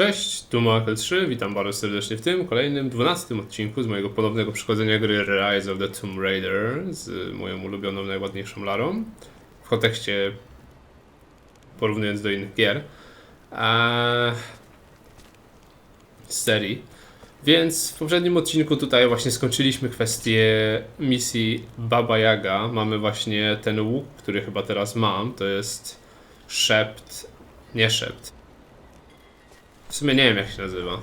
Cześć, tu Makel3, witam bardzo serdecznie w tym kolejnym, 12 odcinku z mojego ponownego przychodzenia gry Rise of the Tomb Raider z moją ulubioną, najładniejszą Larą w kontekście porównując do innych gier z serii. Więc w poprzednim odcinku tutaj właśnie skończyliśmy kwestię misji Baba Yaga. Mamy właśnie ten łuk, który chyba teraz mam, to jest szept, nie szept, w sumie nie wiem jak się nazywa.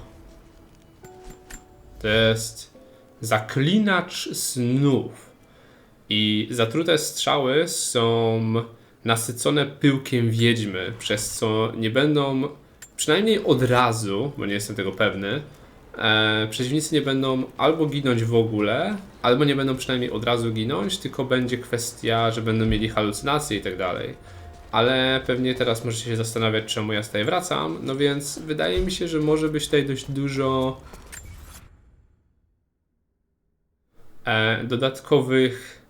To jest zaklinacz snów. I zatrute strzały są nasycone pyłkiem wiedźmy, przez co nie będą, przynajmniej od razu, bo nie jestem tego pewny, e, przeciwnicy nie będą albo ginąć w ogóle, albo nie będą przynajmniej od razu ginąć, tylko będzie kwestia, że będą mieli halucynacje i tak dalej ale pewnie teraz możecie się zastanawiać, czemu ja tutaj wracam. No więc wydaje mi się, że może być tutaj dość dużo e, dodatkowych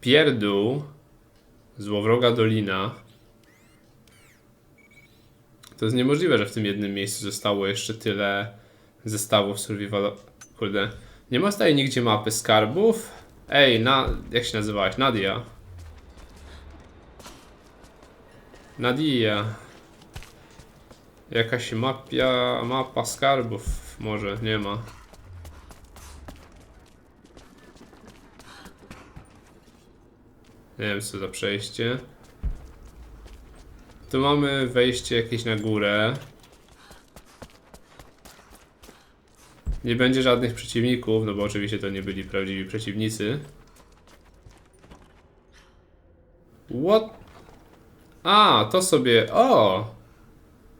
pierdół. Złowroga Dolina. To jest niemożliwe, że w tym jednym miejscu zostało jeszcze tyle zestawów survival. Kurde. Nie ma tutaj nigdzie mapy skarbów. Ej, na... jak się nazywałaś? Nadia. Nadia. Jakaś mapia, mapa skarbów może, nie ma. Nie wiem co za przejście. Tu mamy wejście jakieś na górę. Nie będzie żadnych przeciwników, no bo oczywiście to nie byli prawdziwi przeciwnicy. What a, to sobie. O!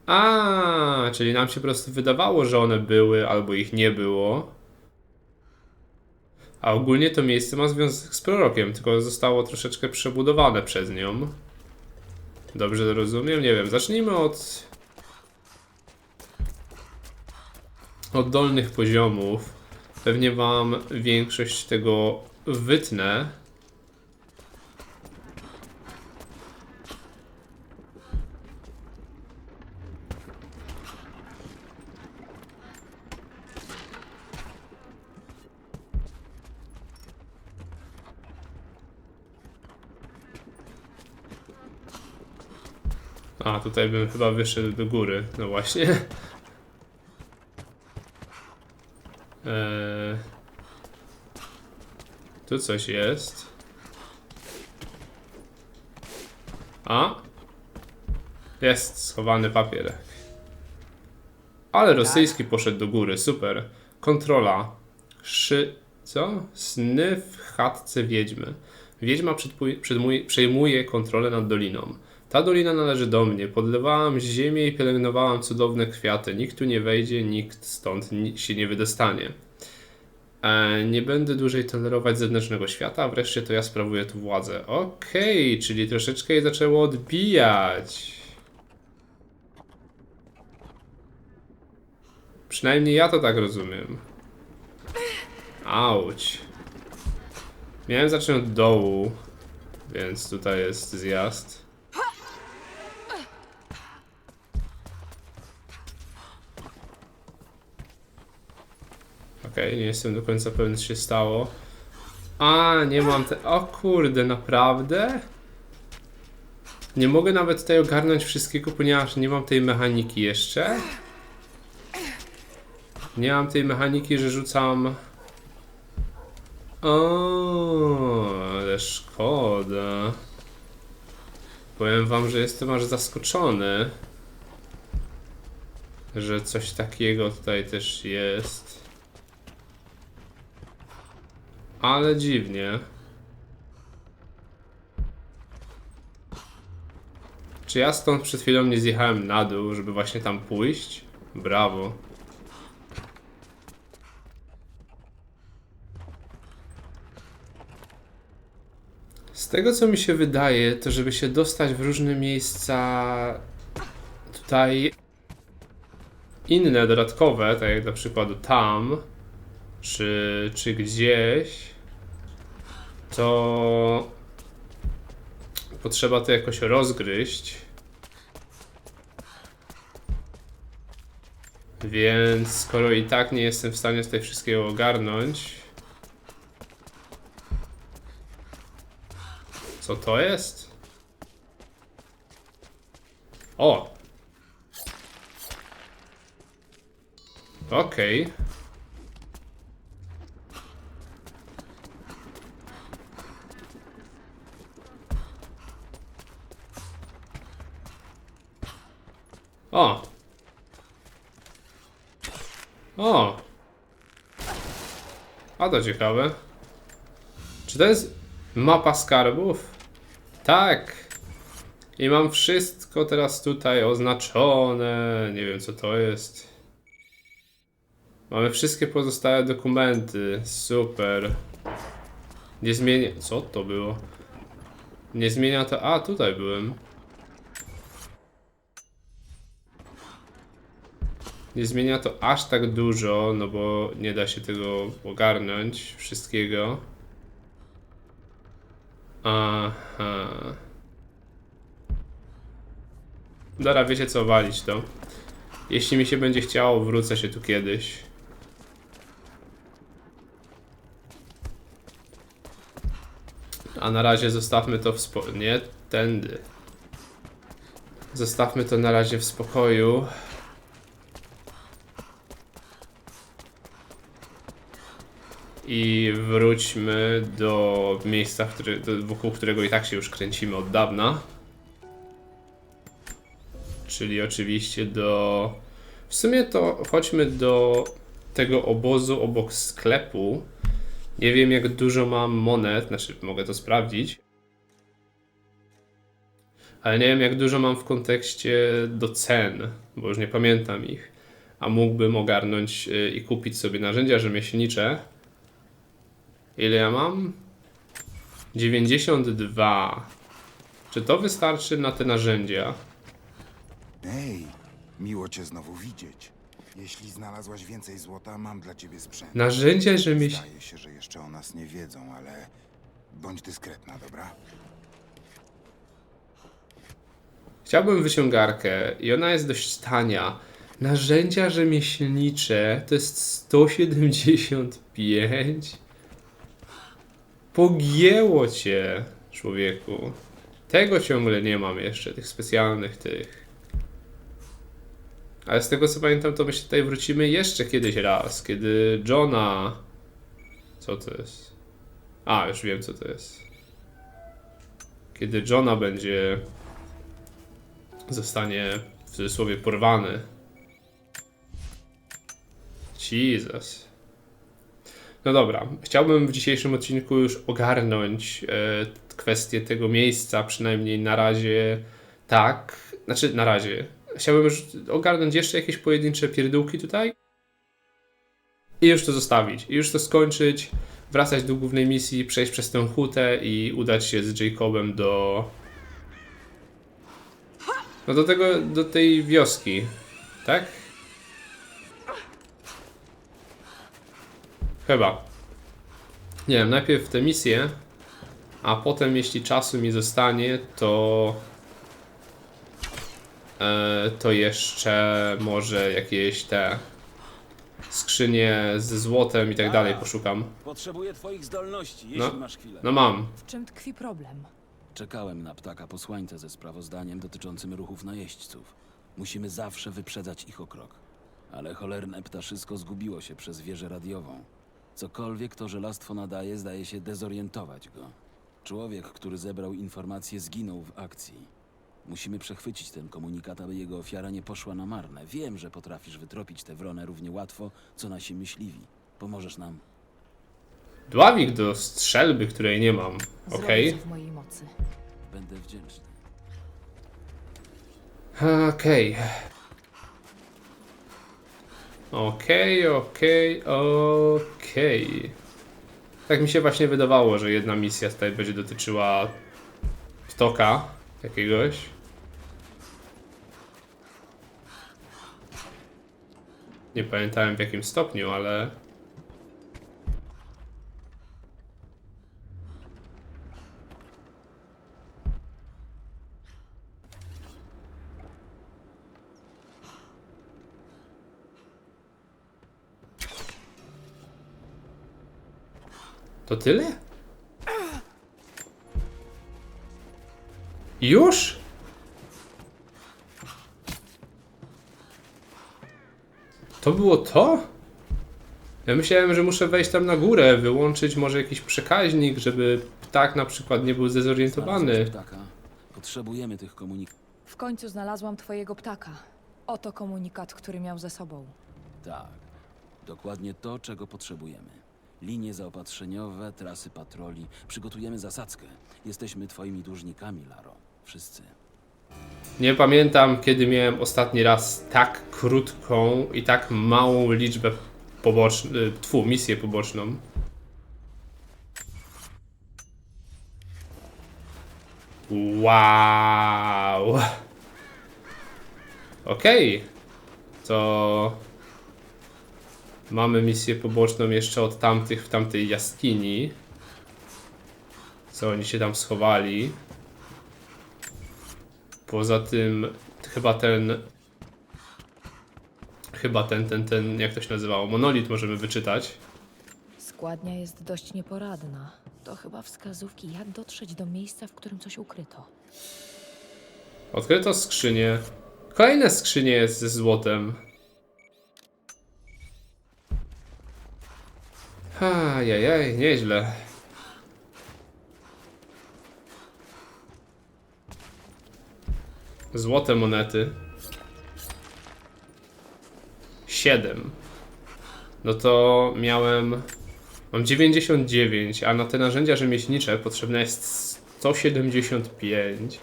A, czyli nam się po prostu wydawało, że one były albo ich nie było. A ogólnie to miejsce ma związek z prorokiem, tylko zostało troszeczkę przebudowane przez nią. Dobrze to rozumiem? Nie wiem. Zacznijmy od. Od dolnych poziomów. Pewnie wam większość tego wytnę. A, tutaj bym chyba wyszedł do góry. No właśnie. Eee... Tu coś jest. A? Jest schowany papierek. Ale rosyjski poszedł do góry, super. Kontrola. Szy... Co? Sny w chatce wiedźmy. Wiedźma przedmuj- przejmuje kontrolę nad doliną. Ta dolina należy do mnie. Podlewałam ziemię i pielęgnowałam cudowne kwiaty. Nikt tu nie wejdzie, nikt stąd się nie wydostanie. E, nie będę dłużej tolerować zewnętrznego świata, a wreszcie to ja sprawuję tu władzę. Okej, okay, czyli troszeczkę je zaczęło odbijać. Przynajmniej ja to tak rozumiem. Auć. Miałem zacząć od dołu, więc tutaj jest zjazd. Okej, nie jestem do końca pewien, co się stało. A, nie mam te... O kurde, naprawdę? Nie mogę nawet tutaj ogarnąć wszystkiego, ponieważ nie mam tej mechaniki jeszcze. Nie mam tej mechaniki, że rzucam... O, ale szkoda. Powiem wam, że jestem aż zaskoczony, że coś takiego tutaj też jest. Ale dziwnie. Czy ja stąd przed chwilą nie zjechałem na dół, żeby właśnie tam pójść? Brawo. Z tego co mi się wydaje, to żeby się dostać w różne miejsca tutaj inne, dodatkowe, tak jak na przykład tam, czy, czy gdzieś, to potrzeba to jakoś rozgryźć. Więc skoro i tak nie jestem w stanie tutaj wszystkiego ogarnąć. Co to jest? O! Okej. O! O! A to ciekawe. Czy to jest mapa skarbów? Tak! I mam wszystko teraz tutaj oznaczone. Nie wiem co to jest. Mamy wszystkie pozostałe dokumenty. Super. Nie zmienia. Co to było? Nie zmienia to. A, tutaj byłem. Nie zmienia to aż tak dużo, no bo nie da się tego ogarnąć wszystkiego. Aha. Dobra, wiecie co, walić to. Jeśli mi się będzie chciało, wrócę się tu kiedyś. A na razie zostawmy to w spo... Nie, tędy. Zostawmy to na razie w spokoju. I wróćmy do miejsca, który, do, wokół którego i tak się już kręcimy od dawna. Czyli oczywiście do. W sumie to chodźmy do tego obozu obok sklepu. Nie wiem jak dużo mam monet, znaczy mogę to sprawdzić. Ale nie wiem jak dużo mam w kontekście do cen, bo już nie pamiętam ich. A mógłbym ogarnąć y, i kupić sobie narzędzia rzemieślnicze. Ile ja mam? 92. Czy to wystarczy na te narzędzia? Ej, miło cię znowu widzieć. Jeśli znalazłaś więcej złota, mam dla ciebie sprzęt. Narzędzia rzemieślnicze. Zdaje się, że jeszcze o nas nie wiedzą, ale bądź dyskretna, dobra? Chciałbym wyciągarkę i ona jest dość tania. Narzędzia rzemieślnicze to jest 175. Pogięło cię, człowieku. Tego ciągle nie mam jeszcze, tych specjalnych tych. Ale z tego co pamiętam, to my się tutaj wrócimy jeszcze kiedyś raz, kiedy Johna. Co to jest? A, już wiem co to jest. Kiedy Johna będzie zostanie w cudzysłowie porwany. Jesus. No dobra, chciałbym w dzisiejszym odcinku już ogarnąć e, kwestię tego miejsca, przynajmniej na razie tak. Znaczy, na razie. Chciałbym już ogarnąć jeszcze jakieś pojedyncze pierdółki tutaj i już to zostawić. I już to skończyć, wracać do głównej misji, przejść przez tę hutę i udać się z Jacobem do no do tego, do tej wioski, tak? Chyba. Nie wiem, najpierw tę misję, a potem jeśli czasu mi zostanie, to... E, to jeszcze może jakieś te skrzynie ze złotem i tak dalej poszukam. Potrzebuję twoich zdolności, jeśli No. masz chwilę. No mam. W czym tkwi problem? Czekałem na ptaka posłańca ze sprawozdaniem dotyczącym ruchów najeźdźców. Musimy zawsze wyprzedzać ich o krok. Ale cholerne ptaszysko zgubiło się przez wieżę radiową. Cokolwiek to żelastwo nadaje, zdaje się dezorientować go. Człowiek, który zebrał informacje, zginął w akcji. Musimy przechwycić ten komunikat, aby jego ofiara nie poszła na marne. Wiem, że potrafisz wytropić tę wronę równie łatwo, co nasi myśliwi. Pomożesz nam. Dławik do strzelby, której nie mam. Zrobię Okej. co w mojej mocy. Będę wdzięczny. Okej. Okej, okej, okej. Tak mi się właśnie wydawało, że jedna misja tutaj będzie dotyczyła ptoka jakiegoś. Nie pamiętałem w jakim stopniu, ale To tyle? Już? To było to? Ja myślałem, że muszę wejść tam na górę, wyłączyć może jakiś przekaźnik, żeby ptak na przykład nie był zdezorientowany. Ptaka. Potrzebujemy tych komunikatów. W końcu znalazłam twojego ptaka. Oto komunikat, który miał ze sobą. Tak. Dokładnie to, czego potrzebujemy. Linie zaopatrzeniowe, trasy patroli. Przygotujemy zasadzkę. Jesteśmy twoimi dłużnikami, Laro. Wszyscy. Nie pamiętam, kiedy miałem ostatni raz tak krótką i tak małą liczbę poboczną, tfu, misję poboczną. Wow. Okej. To mamy misję poboczną jeszcze od tamtych w tamtej jaskini. Co oni się tam schowali. Poza tym chyba ten chyba ten, ten, ten, jak to się nazywało, monolit możemy wyczytać. Składnia jest dość nieporadna. To chyba wskazówki, jak dotrzeć do miejsca, w którym coś ukryto. Odkryto skrzynię. Kolejne skrzynie jest ze złotem. Ajajaj, nieźle. Złote monety. 7. No to miałem. Mam 99, a na te narzędzia rzemieślnicze potrzebne jest 175.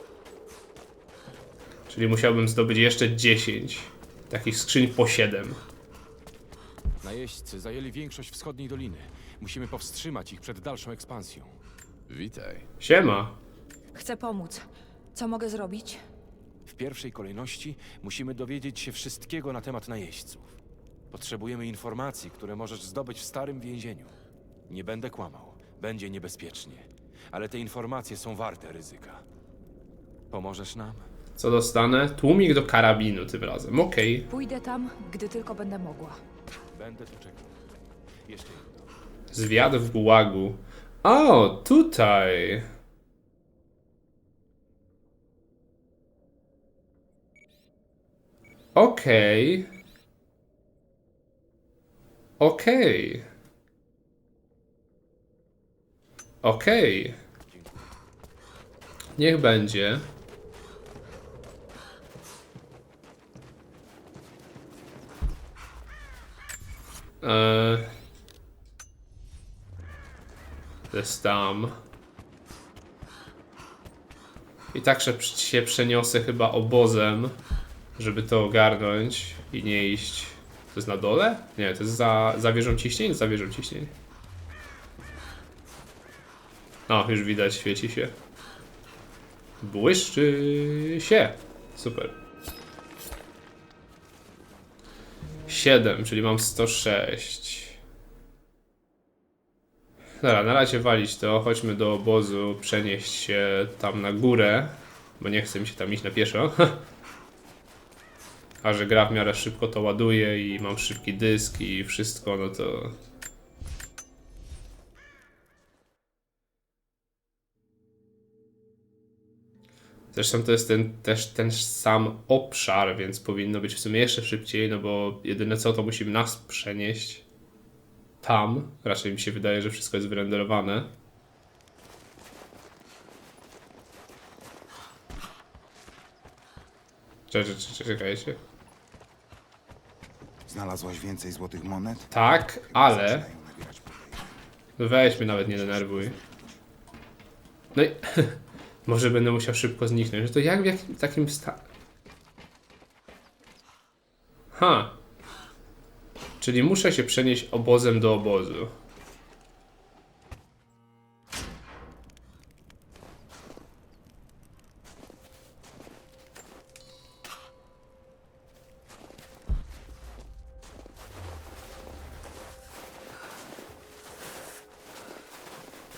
Czyli musiałbym zdobyć jeszcze 10. Takich skrzyń po 7. Najeźdźcy zajęli większość wschodniej doliny. Musimy powstrzymać ich przed dalszą ekspansją. Witaj. Siema. Chcę pomóc. Co mogę zrobić? W pierwszej kolejności musimy dowiedzieć się wszystkiego na temat najeźdźców. Potrzebujemy informacji, które możesz zdobyć w starym więzieniu. Nie będę kłamał. Będzie niebezpiecznie. Ale te informacje są warte ryzyka. Pomożesz nam? Co dostanę? Tłumik do karabinu tym razem. Okej. Pójdę tam, gdy tylko będę mogła. Będę tu czekał. Jeszcze. Zwiad w gułagu. O, tutaj. Okej. Okej. Okej. Niech będzie. To jest tam. I tak się przeniosę chyba obozem, żeby to ogarnąć i nie iść. To jest na dole? Nie, to jest za, za wieżą ciśnień? Za wieżą ciśnień. O, już widać, świeci się. Błyszczy się. Super. 7, czyli mam 106. Dobra, na razie walić to. Chodźmy do obozu, przenieść się tam na górę, bo nie chce mi się tam iść na pieszo. A że gra w miarę szybko to ładuje i mam szybki dysk i wszystko, no to. Zresztą to jest ten, też ten sam obszar, więc powinno być w sumie jeszcze szybciej, no bo jedyne co to musimy nas przenieść tam. Raczej mi się wydaje, że wszystko jest wyrenderowane. Czekaj, czekaj, czekajcie. Znalazłaś więcej złotych monet? Tak, ale no weź mnie nawet nie denerwuj. No i może będę musiał szybko zniknąć. To jak w jakim takim sta... Ha. Czyli muszę się przenieść obozem do obozu.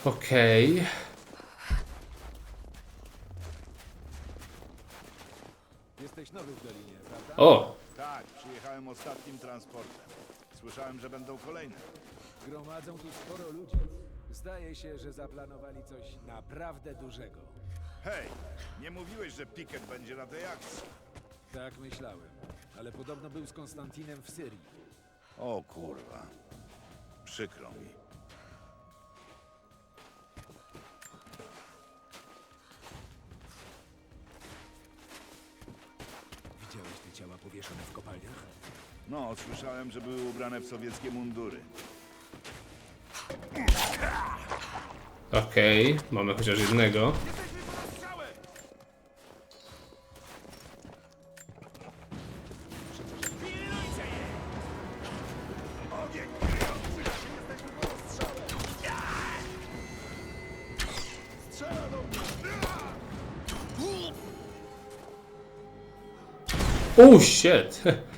Okej. Jesteś nowy w Dolinie, prawda? O! Tak, przyjechałem ostatnim transportem. Słyszałem, że będą kolejne. Gromadzą tu sporo ludzi. Zdaje się, że zaplanowali coś naprawdę dużego. Hej, nie mówiłeś, że Piket będzie na tej akcji? Tak myślałem. Ale podobno był z Konstantinem w Syrii. O kurwa. Przykro mi. Widziałeś te ciała powieszone w kopalniach? No, słyszałem, że były ubrane w sowieckie mundury. Okej, mamy chociaż jednego. Oh shit!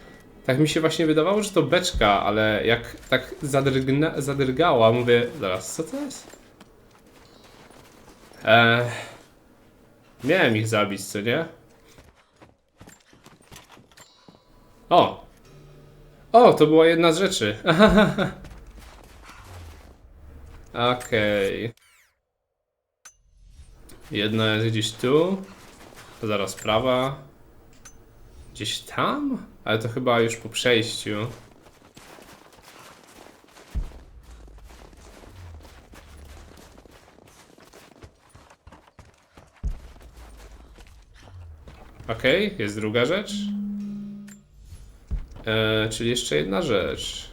Tak mi się właśnie wydawało, że to beczka, ale jak tak zadrgna, zadrgała, mówię, zaraz, co to jest? Eee, miałem ich zabić, co nie? O! O, to była jedna z rzeczy. Okej. Jedna jest gdzieś tu. Zaraz prawa. Gdzieś tam? Ale to chyba już po przejściu. Okej, jest druga rzecz. E, czyli jeszcze jedna rzecz.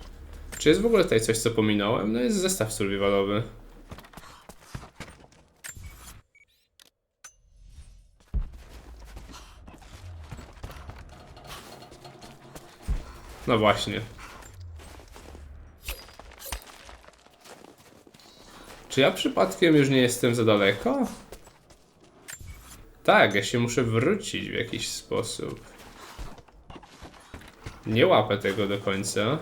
Czy jest w ogóle tutaj coś, co pominąłem? No jest zestaw survivalowy. No właśnie. Czy ja przypadkiem już nie jestem za daleko? Tak, ja się muszę wrócić w jakiś sposób. Nie łapę tego do końca.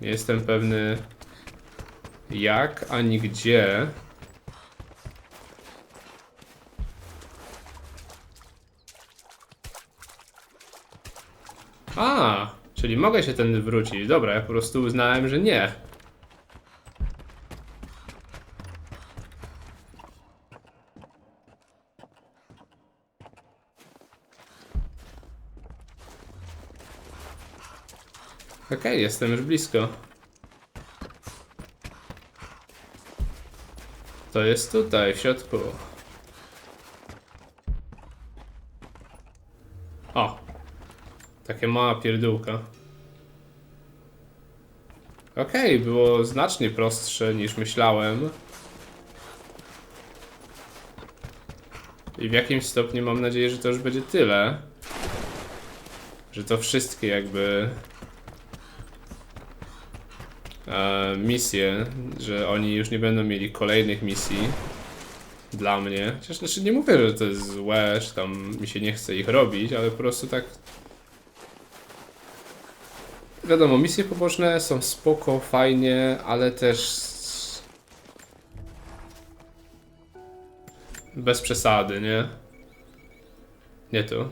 Nie jestem pewny jak ani gdzie. A, mogę się tędy wrócić. Dobra, ja po prostu uznałem, że nie. Okej, jestem już blisko. To jest tutaj, w środku. O! Takie mała pierdółka. Okej, było znacznie prostsze niż myślałem. I w jakimś stopniu mam nadzieję, że to już będzie tyle. Że to wszystkie jakby e, misje, że oni już nie będą mieli kolejnych misji dla mnie. Chociaż znaczy nie mówię, że to jest złe, że tam mi się nie chce ich robić, ale po prostu tak Wiadomo, misje poboczne są spoko, fajnie, ale też bez przesady, nie? Nie tu.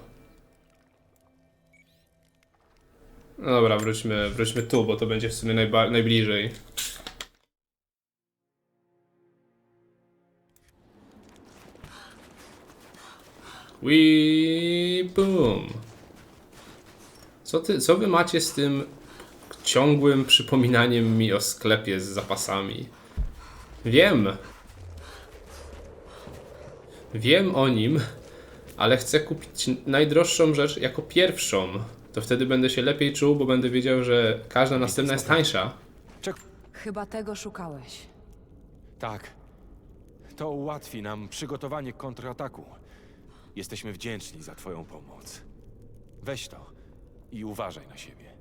No dobra, wróćmy, wróćmy tu, bo to będzie w sumie najbliżej. Wii boom. Co, ty, co wy macie z tym ciągłym przypominaniem mi o sklepie z zapasami? Wiem. Wiem o nim, ale chcę kupić najdroższą rzecz jako pierwszą. To wtedy będę się lepiej czuł, bo będę wiedział, że każda następna jest tańsza. Chyba tego szukałeś. Tak. To ułatwi nam przygotowanie kontrataku. Jesteśmy wdzięczni za Twoją pomoc. Weź to i uważaj na siebie.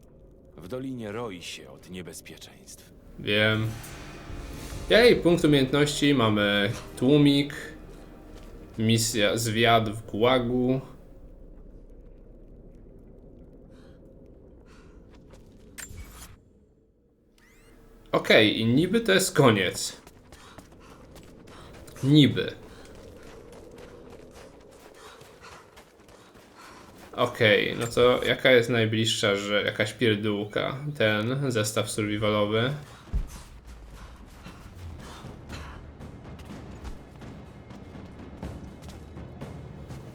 W dolinie roi się od niebezpieczeństw. Wiem. Jej, punkt umiejętności. Mamy tłumik. Misja zwiad w gułagu. Okej, i niby to jest koniec. Niby. Okej, okay, no to jaka jest najbliższa, że jakaś pierdółka? Ten zestaw survivalowy.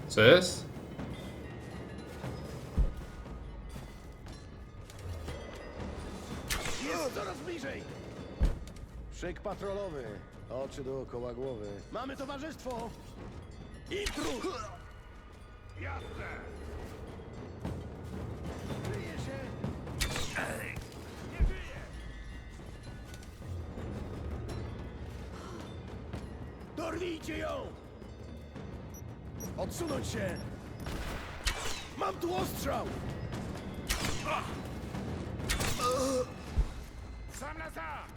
Co jest? Jest coraz bliżej! Szyk patrolowy. Oczy dookoła głowy. Mamy towarzystwo! I truch! Jasne! Odsunąć się! Mam tu ostrzał! Sam na sam!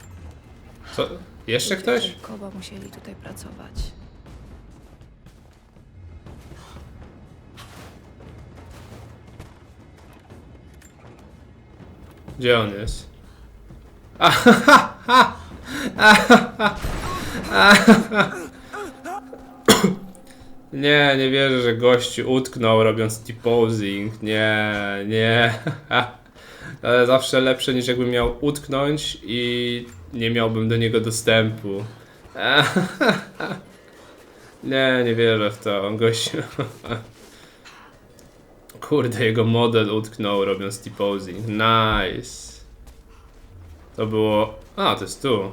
Co? Jeszcze ktoś? Koba musieli tutaj pracować. Gdzie on jest? Nie, nie wierzę, że gościu utknął robiąc T-posing. Nie, nie. Ale zawsze lepsze niż jakbym miał utknąć i nie miałbym do niego dostępu. Nie, nie wierzę w to. Gościu. Kurde, jego model utknął robiąc T-posing. Nice. To było... A, to jest tu.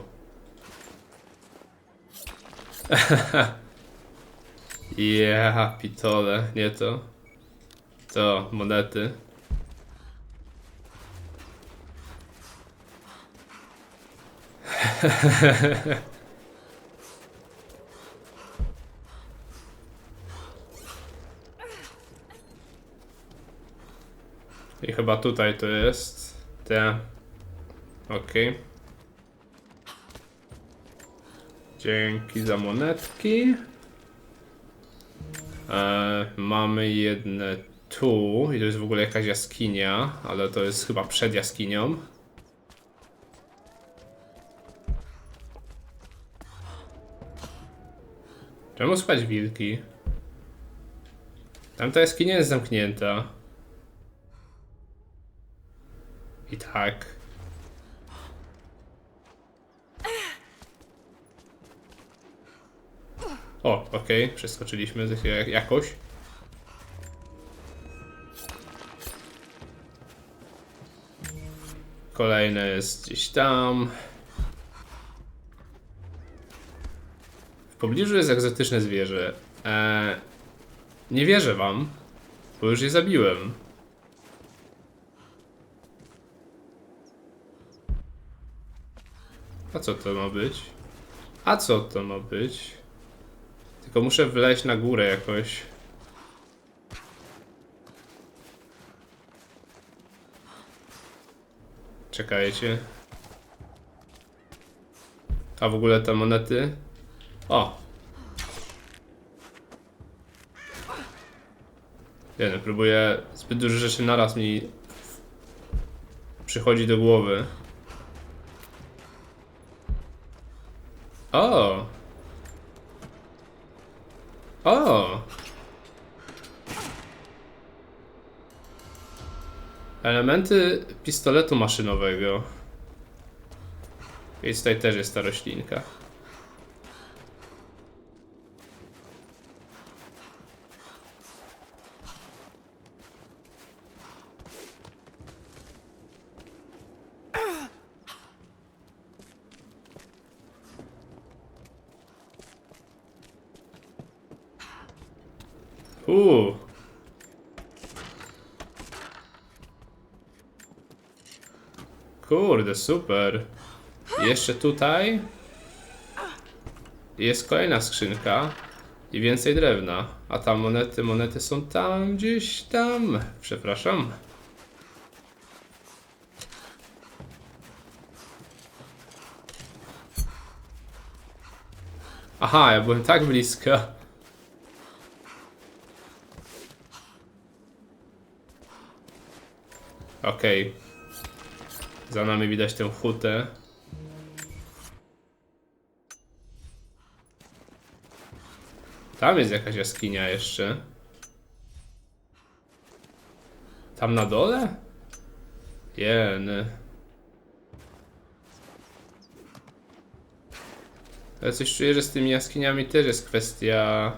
Yeah, pitole, nie to. To, monety. I chyba tutaj to jest. Te. Okej. Dzięki za monetki. E, mamy jedne tu i to jest w ogóle jakaś jaskinia, ale to jest chyba przed jaskinią. Czemu słychać wilki? Tamta jaskinia jest zamknięta. I tak. O, okej, przeskoczyliśmy z- jak- jakoś. Kolejne jest gdzieś tam. W pobliżu jest egzotyczne zwierzę. Eee, nie wierzę wam, bo już je zabiłem. A co to ma być? A co to ma być? Tylko muszę wleźć na górę jakoś. Czekajcie. A w ogóle te monety? O! Nie próbuję zbyt dużo rzeczy naraz mi przychodzi do głowy. O! O! Elementy pistoletu maszynowego. I tutaj też jest ta roślinka. Uuu. Kurde, super. Jeszcze tutaj jest kolejna skrzynka i więcej drewna. A tam monety, monety są tam gdzieś tam. Przepraszam. Aha, ja byłem tak blisko. Okej. Za nami widać tę hutę. Tam jest jakaś jaskinia jeszcze. Tam na dole? Jeny. Ale coś czuję, że z tymi jaskiniami też jest kwestia...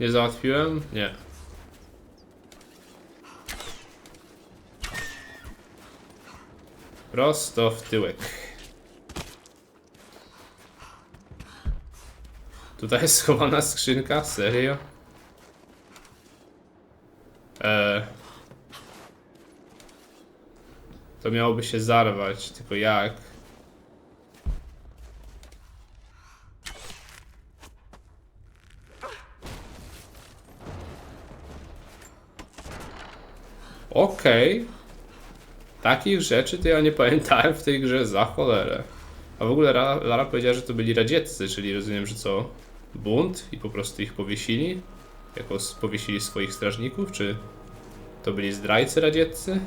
Nie załatwiłem? Nie. Prosto w tyłek. Tutaj jest schowana skrzynka? Serio? Eee. To miałoby się zarwać, tylko jak? Okej. Takich rzeczy to ja nie pamiętałem w tej grze za cholerę. A w ogóle Lara, Lara powiedziała, że to byli radzieccy, czyli rozumiem, że co? Bunt i po prostu ich powiesili? Jako powiesili swoich strażników, czy to byli zdrajcy radzieccy?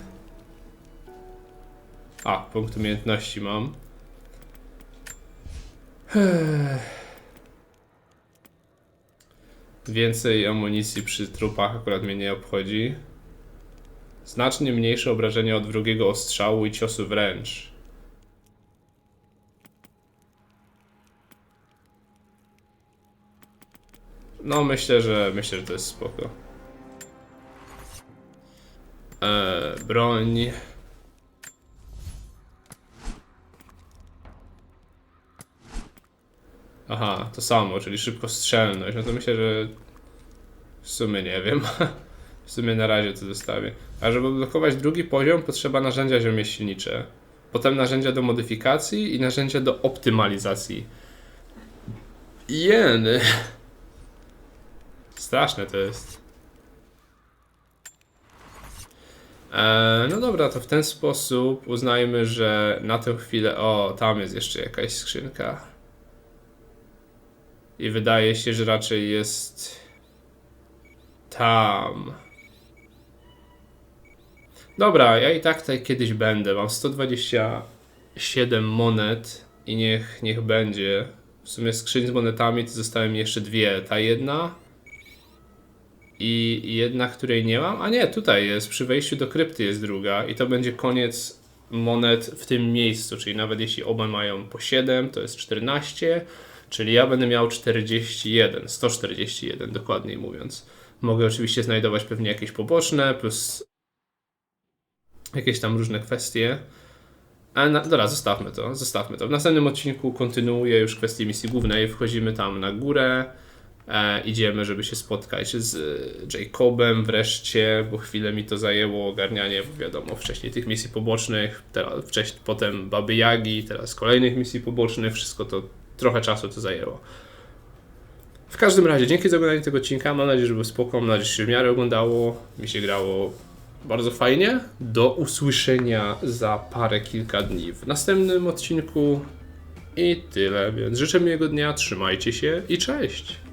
A, punkt umiejętności mam. Więcej amunicji przy trupach akurat mnie nie obchodzi. Znacznie mniejsze obrażenia od wrogiego ostrzału i ciosu wręcz. No, myślę, że myślę, że to jest spoko. Eee, broń. Aha, to samo, czyli szybkostrzelność. No to myślę, że w sumie nie wiem. W sumie na razie to zostawię. A żeby odblokować drugi poziom, potrzeba narzędzia rzemieślnicze. Potem narzędzia do modyfikacji i narzędzia do optymalizacji. Jeny. Straszne to jest. Eee, no dobra, to w ten sposób uznajmy, że na tę chwilę. O, tam jest jeszcze jakaś skrzynka. I wydaje się, że raczej jest. Tam. Dobra, ja i tak tutaj kiedyś będę. Mam 127 monet i niech, niech będzie. W sumie skrzyń z monetami to zostały mi jeszcze dwie. Ta jedna i jedna, której nie mam. A nie, tutaj jest. Przy wejściu do krypty jest druga i to będzie koniec monet w tym miejscu. Czyli nawet jeśli oba mają po 7, to jest 14. Czyli ja będę miał 41, 141 dokładniej mówiąc. Mogę oczywiście znajdować pewnie jakieś poboczne, plus jakieś tam różne kwestie. Ale na, dobra, zostawmy to, zostawmy to. W następnym odcinku kontynuuję już kwestię misji głównej. Wchodzimy tam na górę, e, idziemy, żeby się spotkać z e, Jacobem wreszcie, bo chwilę mi to zajęło ogarnianie, bo wiadomo, wcześniej tych misji pobocznych, teraz, wcześniej, potem Baby Jagi, teraz kolejnych misji pobocznych, wszystko to trochę czasu to zajęło. W każdym razie, dzięki za oglądanie tego odcinka. Mam nadzieję, że był spoko. Mam nadzieję, że się w miarę oglądało. Mi się grało bardzo fajnie. Do usłyszenia za parę, kilka dni w następnym odcinku. I tyle, więc życzę miłego dnia, trzymajcie się i cześć!